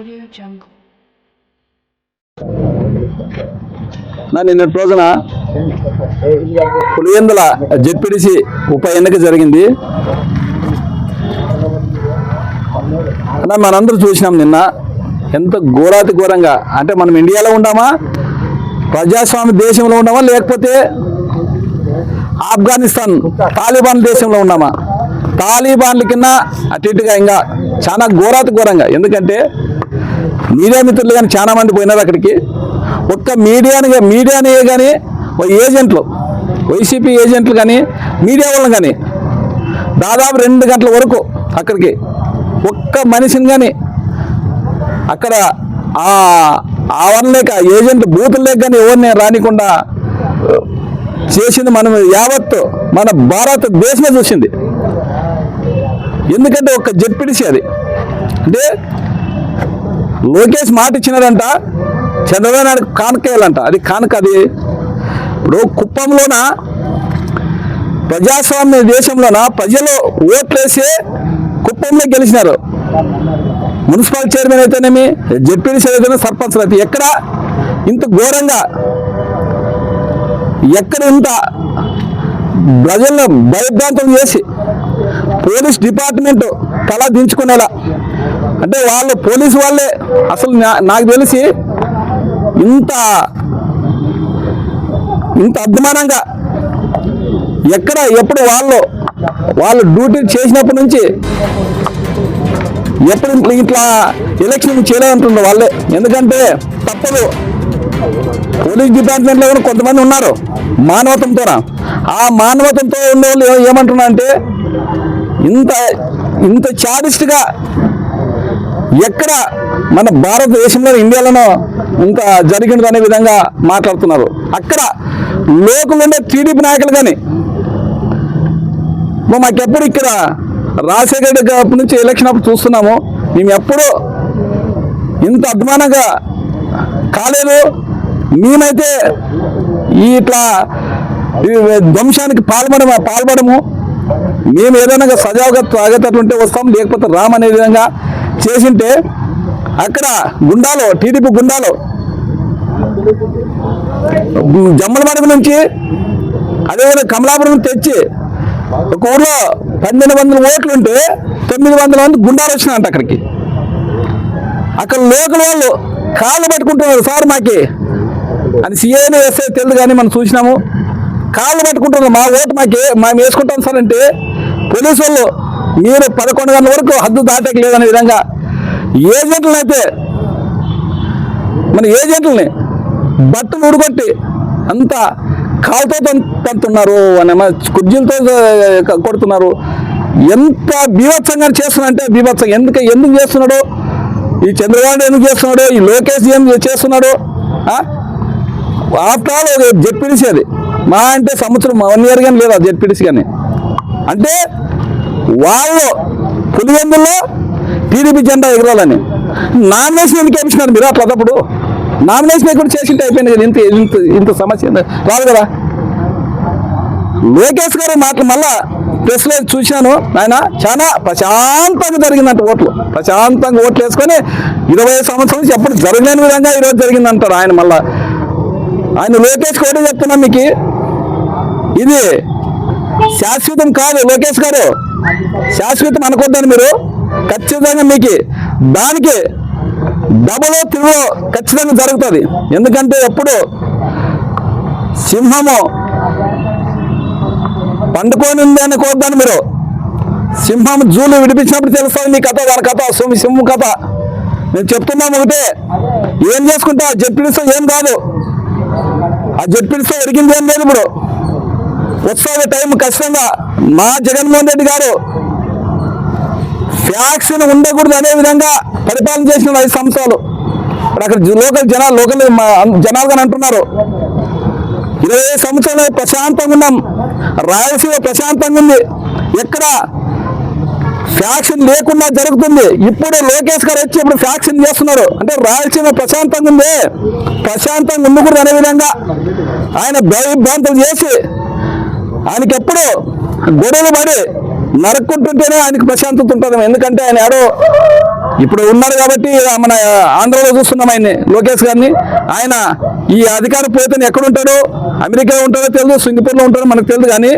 Audio Jungle. నా నిన్నటి రోజున పులివెందుల జెడ్పీడిసి ఉప ఎన్నిక జరిగింది. అన్న మనందరూ చూసినాం నిన్న ఎంత ఘోరాతి ఘోరంగా. అంటే మనం ఇండియాలో ఉన్నామా ప్రజాస్వామ్య దేశంలో ఉన్నామా లేకపోతే ఆఫ్ఘనిస్తాన్ తాలిబాన్ దేశంలో ఉన్నామా తాలిబాన్ల కింద అటు ఇటుగా ఇంకా చాలా ఘోరాతి ఘోరంగా. ఎందుకంటే మీడియా మిత్రులు కానీ చాలా మంది పోయినారు అక్కడికి. ఒక్క మీడియాని మీడియాని కానీ ఓ ఏజెంట్లు వైసీపీ ఏజెంట్లు కానీ మీడియా వాళ్ళని కానీ దాదాపు రెండు గంటల వరకు అక్కడికి ఒక్క మనిషిని కానీ అక్కడ ఆ ఆవరణలేక ఏజెంట్ బూతులు లేక కానీ ఎవరిని రానికుండా చేసింది మనం యావత్తు మన భారతదేశమే చూసింది. ఎందుకంటే ఒక జడ్పిడిసి అది. అంటే లోకేష్ మాట ఇచ్చినారంట చంద్రబాబు నాయుడు కానుకేయాలంట. అది కానుక అది. ఇప్పుడు కుప్పంలోన ప్రజాస్వామ్య దేశంలోన ప్రజలు ఓట్లేసే కుప్పంలో గెలిచినారు. మున్సిపల్ చైర్మన్ అయితేనేమి జెడ్పీడీసీ అయితేనే సర్పంచ్ అయితే ఎక్కడ? ఇంత ఘోరంగా. ఎక్కడ ఇంత ప్రజలను భయభ్రాంతం చేసి పోలీస్ డిపార్ట్మెంట్ తల దించుకునేలా. అంటే వాళ్ళు పోలీసు వాళ్ళే. అసలు నా- నాకు తెలిసి ఇంత ఇంత అభిమానంగా ఎక్కడ ఎప్పుడు వాళ్ళు వాళ్ళు డ్యూటీ చేసినప్పటి నుంచి ఎప్పుడు ఇట్లా- ఎలక్షన్ చేయలేదంటుండ్రు వాళ్ళే. ఎందుకంటే తప్పదు. పోలీస్ డిపార్ట్మెంట్లో కూడా కొంతమంది ఉన్నారు మానవతంతో ఆ మానవతంతో ఉన్న వాళ్ళు ఏమంటున్నా అంటే ఇంత ఇంత చారిస్ట్గా ఎక్కడ మన భారతదేశంలో ఇండియాలోనో ఇంత జరిగినది అనే విధంగా మాట్లాడుతున్నారు. అక్కడ లోకల్ ఉండే టీడీపీ నాయకులు కానీ మాకెప్పుడు ఇక్కడ రాజశేఖర రెడ్డి నుంచి ఎలక్షన్ అప్పుడు చూస్తున్నాము. మేము ఎప్పుడూ ఇంత అద్మానంగా కాలేదు. మేమైతే ఇట్లా ధ్వంసానికి పాల్పడము పాల్పడము. మేము ఏదైనా సజావుగా తాగేటట్లుంటే వస్తాం లేకపోతే రామ్ అనే విధంగా చేసింటే అక్కడ గుండాలో టీడీపీ గుండాలో జమ్మలమడుగు నుంచి అదేవిధంగా కమలాపురం తెచ్చి ఒక ఊర్లో పన్నెండు వందల ఓట్లు ఉంటే తొమ్మిది వందల మంది గుండాలు వచ్చినాయంట అక్కడికి. అక్కడ లోకల్ వాళ్ళు కాళ్ళు పట్టుకుంటున్నారు సార్ మాకి. అని సీఏని వేస్తే తెలియదు కానీ మనం చూసినాము. కాళ్ళు పట్టుకుంటున్నారు. మా ఓటు మాకే మేము వేసుకుంటాం సార్ అంటే పోలీసు వాళ్ళు మీరు పదకొండు గంటల వరకు హద్దు దాటక లేదనే విధంగా ఏజెంట్లను అయితే మన ఏజెంట్లని బట్టలు ఉడగొట్టి అంత కాలుతో తం- తంతున్నారు అని కుర్జీలతో కొడుతున్నారు. ఎంత బీభత్సంగా చేస్తున్నారంటే బీభత్సం ఎందుకు ఎందుకు చేస్తున్నాడు? ఈ చంద్రబాబు ఎందుకు చేస్తున్నాడు? ఈ లోకేష్ ఏం చేస్తున్నాడు? ఆఫ్టర్ ఆల్ జెడ్పీడీసీ అది. మా అంటే సంవత్సరం వన్ ఇయర్ కానీ లేదు జెడ్పీటీసీ కానీ అంటే వాళ్ళు పులివెందుల్లో టీడీపీ జెండా ఎగరాలని. నామినేషన్ ఎందుకు వేయించినారు మీరు అట్లా తప్పుడు నామినేషన్ ఎక్కడ చేసింటే అయిపోయింది కదా ఇంత ఇంత ఇంత సమస్య రాదు కదా? లోకేష్ గారు మాటలు మళ్ళా ప్రెస్లో చూశాను. ఆయన చాలా ప్రశాంతంగా జరిగిందంట ఓట్లు. ప్రశాంతంగా ఓట్లు వేసుకొని ఇరవై సంవత్సరం నుంచి ఎప్పుడు జరగలేని విధంగా ఈరోజు జరిగిందంటారు ఆయన మళ్ళా. ఆయన లోకేష్ కూడా చెప్తున్నా మీకు. ఇది శాశ్వతం కాదు లోకేష్ గారు. శాశ్వతం అనుకోద్దని మీరు. ఖచ్చితంగా మీకు దానికి డబుల్ తిరుగు ఖచ్చితంగా జరుగుతుంది. ఎందుకంటే ఎప్పుడు సింహము పండుకొని ఉంది అనుకోవద్దని మీరు. సింహం జూలు విడిపించినప్పుడు తెలుస్తుంది మీ కథ దాని కథ సోమి సింహం కథ. నేను చెప్తున్నాం ఒకటే. ఏం చేసుకుంటా జడ్పీడిస్తే ఏం కాదు. ఆ జడ్పీడిస్తే ఎరిగింది ఏం లేదు ఇప్పుడు. వచ్చే టైం ఖచ్చితంగా మా జగన్మోహన్ రెడ్డి గారు ఫ్యాక్షన్ ఉండకూడదు అనే విధంగా పరిపాలన చేసిన ఐదు సంవత్సరాలు. అక్కడ లోకల్ జనాలు లోకల్ మా- జనాలు కానీ అంటున్నారు. ఇరవై సంవత్సరాలు ప్రశాంతంగా ఉన్నాం. రాయలసీమ ప్రశాంతంగా ఉంది. ఎక్కడ ఫ్యాక్షన్ లేకుండా జరుగుతుంది. ఇప్పుడు లోకేష్ గారు వచ్చి ఇప్పుడు ఫ్యాక్షన్ చేస్తున్నారు. అంటే రాయలసీమ ప్రశాంతంగా ఉంది. ప్రశాంతంగా ఉండకూడదు అనే విధంగా ఆయన భయభ్రాంతులు చేసి ఆయనకి ఎప్పుడు గొడవలు పడి నరుక్కుంటుంటేనే ఆయనకు ప్రశాంతత ఉంటుంది. ఎందుకంటే ఆయన ఆడో ఇప్పుడు ఉన్నారు కాబట్టి మన ఆంధ్రలో చూస్తున్నాం ఆయన్ని లోకేష్ గారిని. ఆయన ఈ అధికారం పోతే ఎక్కడుంటాడో అమెరికాలో ఉంటాడో తెలియదు సింగపూర్లో ఉంటాడో మనకు తెలియదు కానీ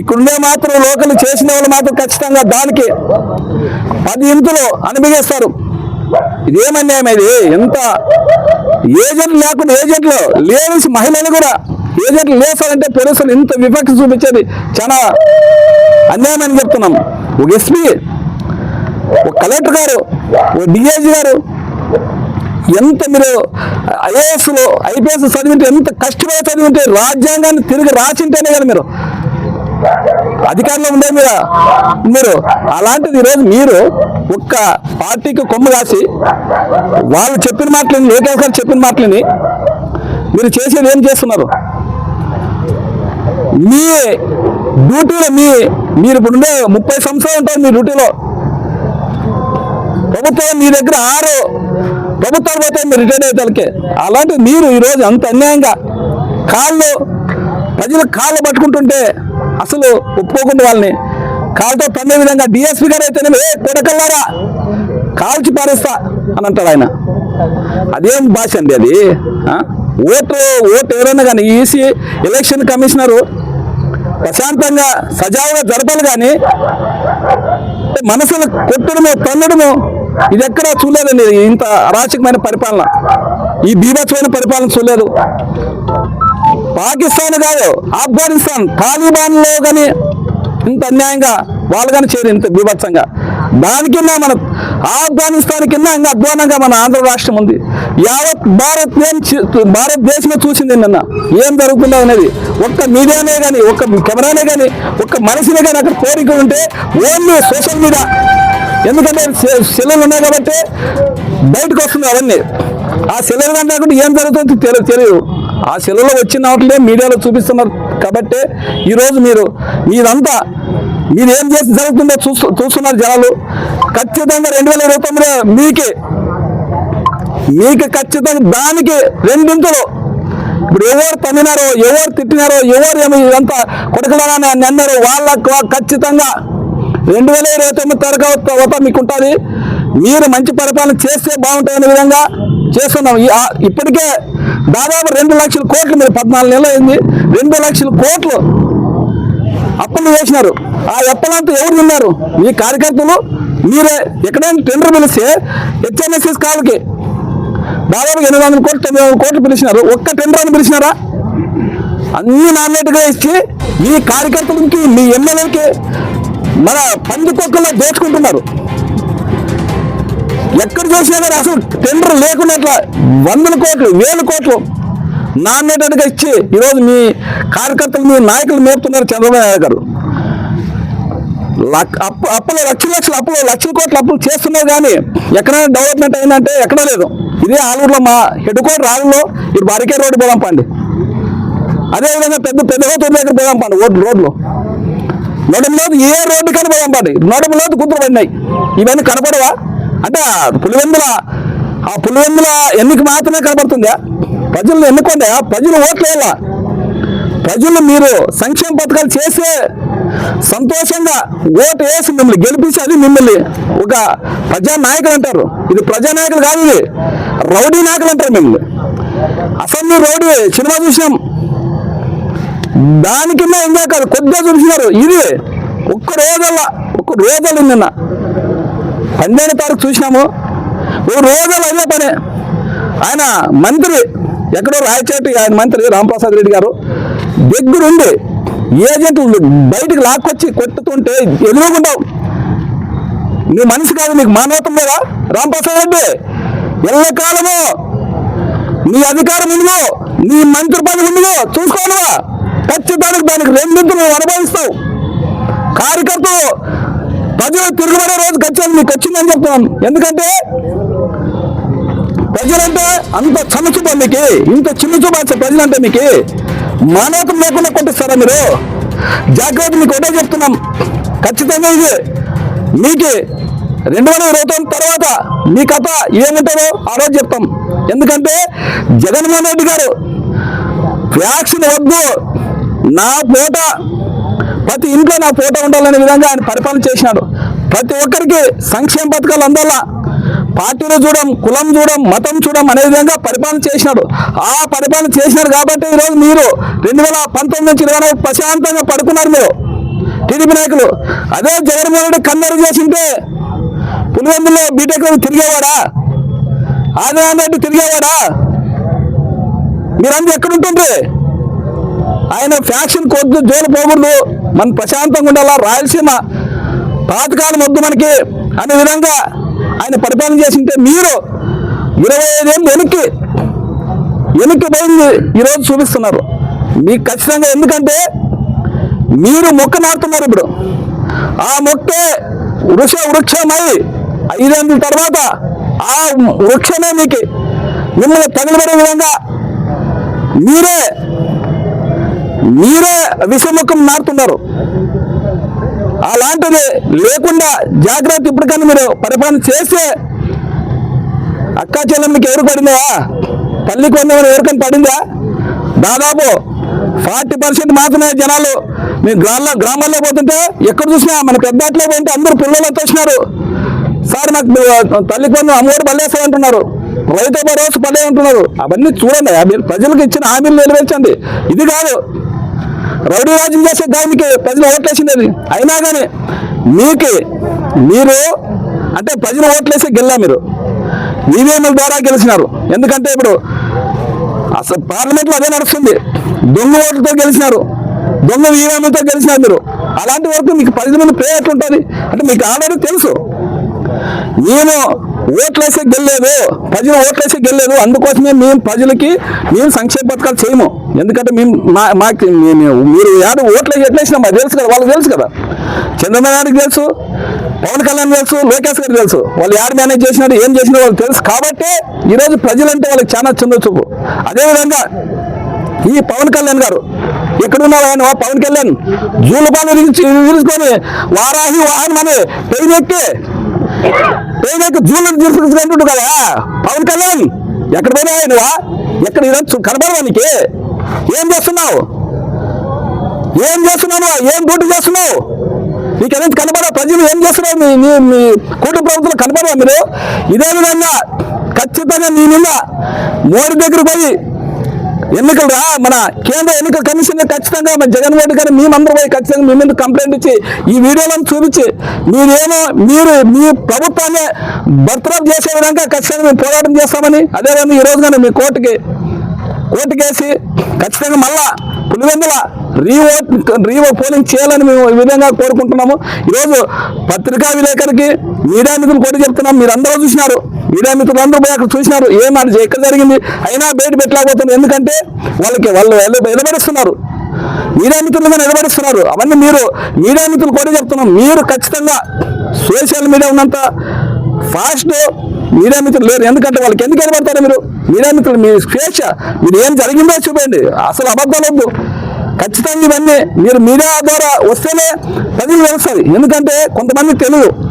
ఇక్కడుండే మాత్రం లోకల్ చేసిన వాళ్ళు మాత్రం ఖచ్చితంగా దానికి పది ఇంతులు అనుభవిస్తారు ఇదేమన్యాయం ఇది? ఎంత ఏజెంట్ లేకుండా ఏజెంట్లు లేడీస్ మహిళలు కూడా ఏజెంట్లు లేసారంటే పోలీసులు ఇంత వివక్ష చూపించేది చాలా అన్యాయం అని చెప్తున్నాం. ఒక ఎస్పీ ఒక కలెక్టర్ గారు ఒక డిఐజీ గారు ఎంత మీరు ఐఏఎస్లో ఐపీఎస్ చదివింటే ఎంత కష్టపడి చదివింటే రాజ్యాంగాన్ని తిరిగి రాసింటేనే కదా మీరు. అధికారంలో ఉండే మీద మీరు అలాంటిది ఈరోజు మీరు ఒక్క పార్టీకి కొమ్ము కాసి వాళ్ళు చెప్పిన మాటలని లోకేష్ చెప్పిన మాటలని మీరు చేసేది ఏం చేస్తున్నారు? మీ డ్యూటీలో మీ మీరు ఇప్పుడు ఉండే ముప్పై సంవత్సరాలు ఉంటారు మీ డ్యూటీలో. ప్రభుత్వం మీ దగ్గర ఆరు ప్రభుత్వాలు పోతే మీరు రిటైర్ అయ్యేదానికి. అలాంటి మీరు ఈరోజు అంత అన్యాయంగా కాళ్ళు ప్రజలు కాళ్ళు పట్టుకుంటుంటే అసలు ఒప్పుకోకుండా వాళ్ళని. కాళ్ళతో తన్నే విధంగా డిఎస్పీ గారు అయితేనే ఏ కొడకల్లారా కాల్చి పారేస్తా అని అంటాడు ఆయన. అదేం భాష అండి అది ఓటు ఓటు ఎవరైనా కానీ ఈసీ ఎలక్షన్ కమిషనరు ప్రశాంతంగా సజావుగా జరపాలి కానీ మనసును కొట్టడము తన్నడము ఇది ఎక్కడా చూడలేదండి. ఇంత అరాచకమైన పరిపాలన. ఈ బీభత్సమైన పరిపాలన చూడలేదు. పాకిస్తాన్ కాదు ఆఫ్ఘనిస్తాన్ తాలిబాన్లో కానీ ఇంత అన్యాయంగా వాళ్ళు కానీ చేరు ఇంత బీభత్సంగా. దాని కింద మన ఆఫ్ఘనిస్తాన్ కింద ఇంకా అధ్వానంగా మన ఆంధ్ర రాష్ట్రం ఉంది. యావత్ భారత్ భారతదేశమే చూసింది నిన్న? ఏం జరుగుతుందో అనేది ఒక్క మీడియానే కానీ ఒక్క కెమెరానే కానీ ఒక్క మనిషినే కానీ అక్కడ కోరిక ఉంటే ఓన్లీ సోషల్ మీడియా. ఎందుకంటే సె- సెల్లులు ఉన్నాయి కాబట్టి బయటకు వస్తుంది అవన్నీ. ఆ సెల్లులు కానీ లేకుండా ఏం జరుగుతుందో తెలియదు తెలియదు ఆ సెల్లులో వచ్చిన వాటిలే మీడియాలో చూపిస్తున్నారు. కాబట్టి ఈరోజు మీరు మీరంతా మీరు ఏం చేసి జరుగుతుందో చూస్తూ చూస్తున్నారు జనాలు. ఖచ్చితంగా రెండు వేల ఇరవై తొమ్మిదిలో మీకే. మీకు ఖచ్చితంగా దానికి రెండింతలు. ఇప్పుడు ఎవరు తమ్మినారో ఎవరు తిట్టినారో ఎవరు ఏమి ఇదంతా కొడుకులారా అన్నారు. వాళ్ళకు ఖచ్చితంగా రెండు వేల ఇరవై తొమ్మిది తరగతి మీకు ఉంటుంది. మీరు మంచి పరిపాలన చేస్తే బాగుంటుంది అనే విధంగా చేస్తున్నాం. ఇప్పటికే దాదాపు రెండు లక్షల కోట్లు మీరు పద్నాలుగు నెలలు అయింది. రెండు లక్షల కోట్లు అప్పులు చేసినారు ఆ అప్పలంతా ఎవరు తిన్నారు మీ కార్యకర్తలు మీరే. ఎక్కడైనా టెండర్ పిలిస్తే హెచ్ఎంఎస్ఎస్ కాలకి దాదాపు ఎనిమిది వందల కోట్లు తొమ్మిది వందల కోట్లు పిలిచినారు. ఒక్క టెండర్ అని పిలిచినారా? అన్ని నామినేట్గా ఇచ్చి మీ కార్యకర్తలకి మీ ఎమ్మెల్యేలకి మన పందికొక్కల్లో దోచుకుంటున్నారు. ఎక్కడ చూసినా కానీ అసలు టెండర్ లేకుండా వందల కోట్లు వేల కోట్లు నామినేటెడ్గా ఇచ్చి ఈరోజు మీ కార్యకర్తలు మీ నాయకులు మేపుతున్నారు చంద్రబాబు నాయుడు గారు. లక్- అప్పు అప్పులు లక్షల లక్షలు అప్పులు లక్షల కోట్ల అప్పులు చేస్తున్నారు కానీ ఎక్కడైనా డెవలప్మెంట్ అయిందంటే ఎక్కడా లేదు. ఇదే ఆలూరులో మా హెడ్ క్వార్టర్ రాళ్ళలో ఇది బారికే రోడ్డు పోదాం పండి. అదేవిధంగా పెద్ద పెద్ద తోట దగ్గర పోదాం పండి రోడ్లు. రోడ్లు నడుములోతు ఏ రోడ్డు కానీ పోదాం పండి. నడుములోతు కుదురు పడినాయి. ఇవన్నీ కనపడవా? అంటే పులివెందుల ఆ పులివెందుల ఎన్నిక మాత్రమే కనపడుతుందా? ప్రజలను ఎన్నుకోండి. ప్రజలు ఓట్లేలా ప్రజలు మీరు సంక్షేమ పథకాలు చేసే సంతోషంగా ఓటు వేసి మిమ్మల్ని గెలిపించి అది మిమ్మల్ని ఒక ప్రజానాయకులు అంటారు. ఇది ప్రజానాయకులు కాదు ఇది. రౌడీ నాయకులు అంటారు మిమ్మల్ని. అసెంబ్లీ రౌడీ సినిమా చూసినాం. దాని కింద ఇంకా కాదు కొద్దిగా చూసినారు ఇది ఒక్క రోజల్లా ఒక్క రోజులు నిన్న పన్నెండు తారీఖు చూసినాము. ఓ రోజులు అదే పని. ఆయన మంత్రి ఎక్కడో రాయచేటి ఆయన మంత్రి రాంప్రసాద్ రెడ్డి గారు దగ్గరుండి ఏజెంట్లు బయటకు లాక్కొచ్చి కొట్టుతుంటే ఎదురుగుంటావు నీ మనిషి కాదు నీకు మానవత్వం లేదా? రాంప్రసాద్ రెడ్డి ఎల్లకాలము నీ అధికారం ఉందో నీ మంత్రి పదవి ఉందో చూసుకోనువా? ఖచ్చితానికి దానికి రెండింటి నువ్వు అనుభవిస్తావు. కార్యకర్తలు ప్రజలు తిరుగుబడే రోజు ఖచ్చితంగా నీకు వచ్చిందని చెప్తున్నాను. ఎందుకంటే ప్రజలంటే అంత చనుచుబా మీకు ఇంత చిన్నచూబా ప్రజలంటే మీకు. మానవతం లేకుండా కొట్టిస్తారా మీరు? జాగ్రత్త మీకు ఒకటే చెప్తున్నాం. ఖచ్చితంగా ఇది. మీకు. రెండు వేల ఇరవై తొమ్మిది తర్వాత మీ కథ ఏముంటుందో ఆ రోజు చెప్తాం. ఎందుకంటే జగన్మోహన్ రెడ్డి గారు వ్యాక్సిన్ వద్దు నా పూట ప్రతి ఇంట్లో నా ఫోటో ఉండాలనే విధంగా ఆయన పరిపాలన చేసినాడు. ప్రతి ఒక్కరికి సంక్షేమ పథకాలు అందాలా? పార్టీలు చూడం కులం చూడం మతం చూడం అనే విధంగా పరిపాలన చేసినాడు. ఆ పరిపాలన చేసినారు కాబట్టి ఈరోజు మీరు రెండు వేల పంతొమ్మిది నుంచి ఇరవై ప్రశాంతంగా పడుకున్నారు మీరు. టీడీపీ నాయకులు. అదే జగన్మోహన్ రెడ్డి కన్నెరు చేసింటే పులివెందులో బీటెక్ తిరిగేవాడా? ఆదినారాయణ రెడ్డి తిరిగేవాడా? మీరందరూ ఎక్కడుంటుండ్రి ఆయన ఫ్యాక్షన్ కొద్దు జోలు పోకూడదు. మనం ప్రశాంతంగా ఉండాలా? రాయలసీమ. పాతకాలం వద్దు మనకి అనే విధంగా ఆయన పరిపాలన చేసింటే మీరు ఇరవై ఐదేళ్ళు వెనక్కి వెనక్కి పోయింది ఈరోజు చూపిస్తున్నారు. మీకు ఖచ్చితంగా ఎందుకంటే మీరు మొక్క నాడుతున్నారు ఇప్పుడు. ఆ మొక్కే వృక్ష వృక్షమై ఐదేళ్ళ తర్వాత ఆ వృక్షమే మీకు మిమ్మల్ని తగిలిపడే విధంగా మీరే మీరే విషముఖం నాడుతున్నారు అలాంటిది లేకుండా జాగ్రత్త ఇప్పటికన్నా మీరు పరిపాలన చేస్తే అక్కా చెల్లెమ్మకి ఎవరు పడిందా? తల్లి వందమని ఎవరికైనా పడిందా? దాదాపు ఫార్టీ పర్సెంట్ మాత్రమే జనాలు మీ గ్రామాల్లో గ్రామాల్లో పోతుంటే ఎక్కడ చూసినా మన పెద్దట్లో పోయింటే అందరూ పిల్లలతో వచ్చినారు? సార్ నాకు తల్లి వందం అమ్మఒడి పడేస్తా అంటున్నారు. రైతు భరోసా పడే అంటున్నారు. అవన్నీ చూడండి ప్రజలకు ఇచ్చిన హామీలు నెరవేర్చండి. ఇది కాదు. రౌడీ రాజ్యం చేసే దానికి ప్రజలు ఓట్లేసింది. అది అయినా కానీ మీకు మీరు అంటే ప్రజలు ఓట్లేసి గెల్లా మీరు. ఈవీఎంల ద్వారా గెలిచినారు. ఎందుకంటే ఇప్పుడు అసలు పార్లమెంట్లో అదే నడుస్తుంది. దొంగ ఓట్లతో గెలిచినారు. దొంగ ఈవీఎంలతో గెలిచినారు మీరు. అలాంటి వరకు మీకు ప్రజల మీద ప్రే ఎట్లుంటుంది అంటే మీకు ఆల్రెడీ తెలుసు. నేను ఓట్లేసి గెలలేదు. ప్రజలు ఓట్లేసి గెలలేదు. అందుకోసమే మేము ప్రజలకి మేము సంక్షేమ పథకాలు చేయము. ఎందుకంటే మేము మా మాకు మేము మీరు యాడ ఓట్లు ఎట్లేసినా మాకు తెలుసు కదా వాళ్ళకి తెలుసు కదా. చంద్రబాబు నాయుడుకి తెలుసు పవన్ కళ్యాణ్ తెలుసు లోకేష్ గారికి తెలుసు. వాళ్ళు యాడ్ మేనేజ్ చేసినారు ఏం చేసినారో వాళ్ళకి తెలుసు. కాబట్టి ఈరోజు ప్రజలంటే వాళ్ళకి చాలా చిన్న చూపు. అదేవిధంగా ఈ పవన్ కళ్యాణ్ గారు ఎక్కడున్నారు ఆయన? పవన్ కళ్యాణ్. జూలపాలు విరుచుకొని వారాహి వాహనం అని పెయిన్ ఎక్కి ఏదైతే ఎక్కి జూలు తీసుకుంటుంటు కదా పవన్ కళ్యాణ్ ఎక్కడ పోయినా నువ్వా ఎక్కడ ఈరోజు కనబడవా నీకు? ఏం చేస్తున్నావు? ఏం చేస్తున్నావు? ఏం డ్యూటీ చేస్తున్నావు? నీకు ఏదైతే కనబడవు? ప్రజలు ఏం చేస్తున్నావు? మీ మీ మీ కూటమి ప్రభుత్వం కనబడవా మీరు? ఇదే విధంగా ఖచ్చితంగా నీ మీద మోడీ దగ్గర పోయి ఎన్నికలు రా మన కేంద్ర ఎన్నికల కమిషన్ ఖచ్చితంగా మన జగన్మోహన్ రెడ్డి గారు మేమందరూ పోయి ఖచ్చితంగా మీ మీద కంప్లైంట్ ఇచ్చి ఈ వీడియోలను చూపించి మీరేమో మీరు మీ ప్రభుత్వాన్ని బర్తరఫ్ చేసే విధంగా ఖచ్చితంగా మేము పోరాటం చేస్తామని అదేవిధంగా ఈ రోజు కానీ మీ కోర్టుకి కోర్టుకేసి ఖచ్చితంగా మళ్ళా పులివెందుల రీవో రీఓ పోలింగ్ చేయాలని మేము ఈ విధంగా కోరుకుంటున్నాము. ఈరోజు పత్రికా విలేకరికి మీడియా నిధులు కూడా చెప్తున్నాం మీరు అందరూ చూసినారు. మీడియా మిత్రులు అందరూ పోయి అక్కడ చూసినారు ఏం మాట ఎక్కడ జరిగింది? అయినా బయట పెట్టలేకపోతున్నారు. ఎందుకంటే వాళ్ళకి వాళ్ళు ఎల్ల- ఎలబడిస్తున్నారు మిత్రులు మిత్రులుగా నిలబడిస్తున్నారు అవన్నీ మీరు మీడియా మిత్రులు కూడా చెప్తున్నాం. మీరు ఖచ్చితంగా సోషల్ మీడియా ఉన్నంత ఫాస్ట్ మీడియా మిత్రులు లేరు. ఎందుకంటే వాళ్ళకి ఎందుకు నిలబడతారు మీరు? మీడియా మిత్రులు మీ స్వేచ్ఛ. మీరు ఏం జరిగిందో చూపండి. అసలు అబద్ధాలొద్దు ఖచ్చితంగా ఇవన్నీ మీరు మీడియా ద్వారా వస్తేనే ప్రజలు తెలుస్తుంది ఎందుకంటే కొంతమంది తెలుగు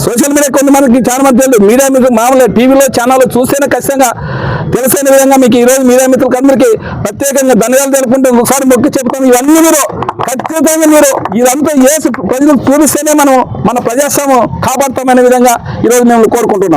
సోషల్ మీడియా కొంతమందికి చాలా మంది తెలియదు. మీడియా మీకు మామూలుగా టీవీలో ఛానల్లో చూస్తేనే ఖచ్చితంగా తెలిసిన విధంగా మీకు ఈరోజు మీడియా మిత్రులకు అందరికీ ప్రత్యేకంగా ధన్యవాదాలు తెలుపుకుంటే ఒకసారి మొక్కి చెప్పుకొని ఇవన్నీ మీరు ఖచ్చితంగా మీరు ఇదంతా ఏ ప్రజలకు చూపిస్తేనే మనం మన ప్రజాస్వామ్యం కాపాడుతామనే విధంగా ఈరోజు మేము కోరుకుంటున్నాం.